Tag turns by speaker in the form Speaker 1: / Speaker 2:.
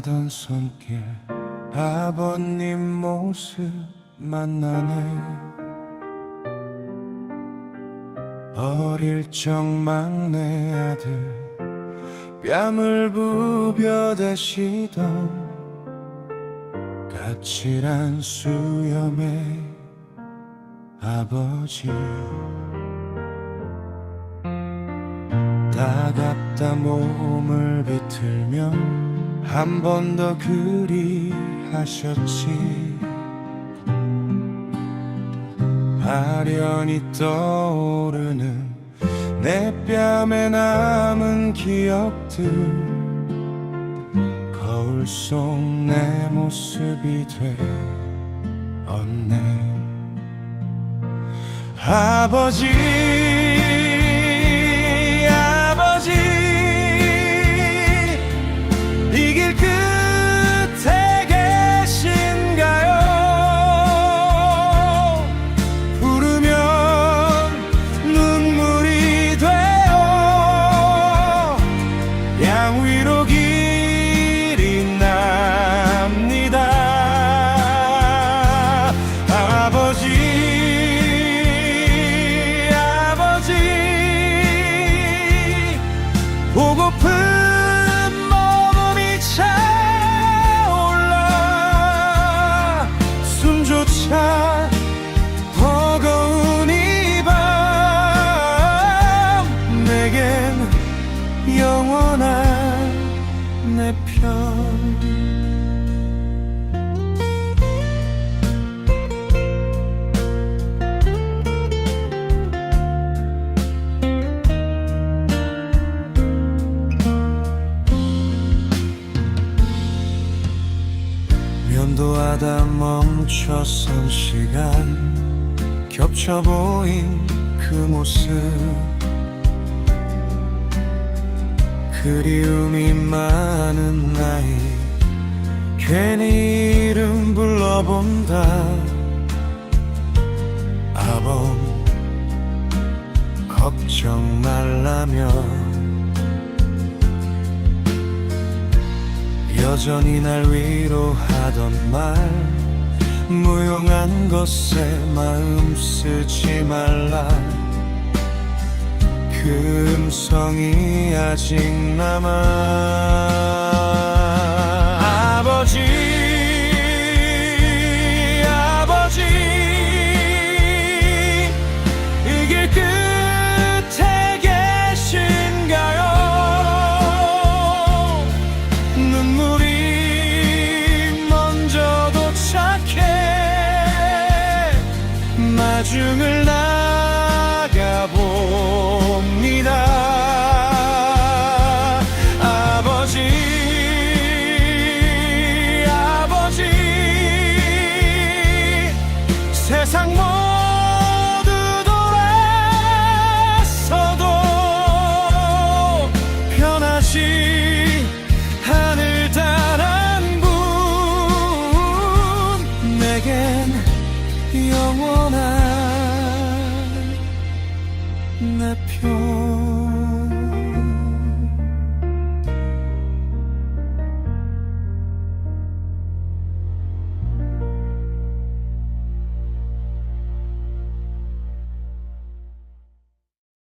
Speaker 1: 하던 손길 아버님 모습 만나네. 어릴 적 막내 아들 뺨을 부벼대시던 까칠한 수염의 아버지. 따갑다 몸을 비틀며 한 번 더 그리하셨지. 아련히 떠오르는 내 뺨에 남은 기억들. 거울 속 내 모습이 되었네. 아버지 차 버거운 이밤 내겐 영원한 내편 면도하다 멈춰선 시간 겹쳐 보인 그 모습. 그리움이 많은 나이 괜히 이름 불러본다. 아범 걱정 말라며 여전히 날 위로하던 말 무용한 것에 마음 쓰지 말라. 그 음성이 아직 남아 마중을 내 편.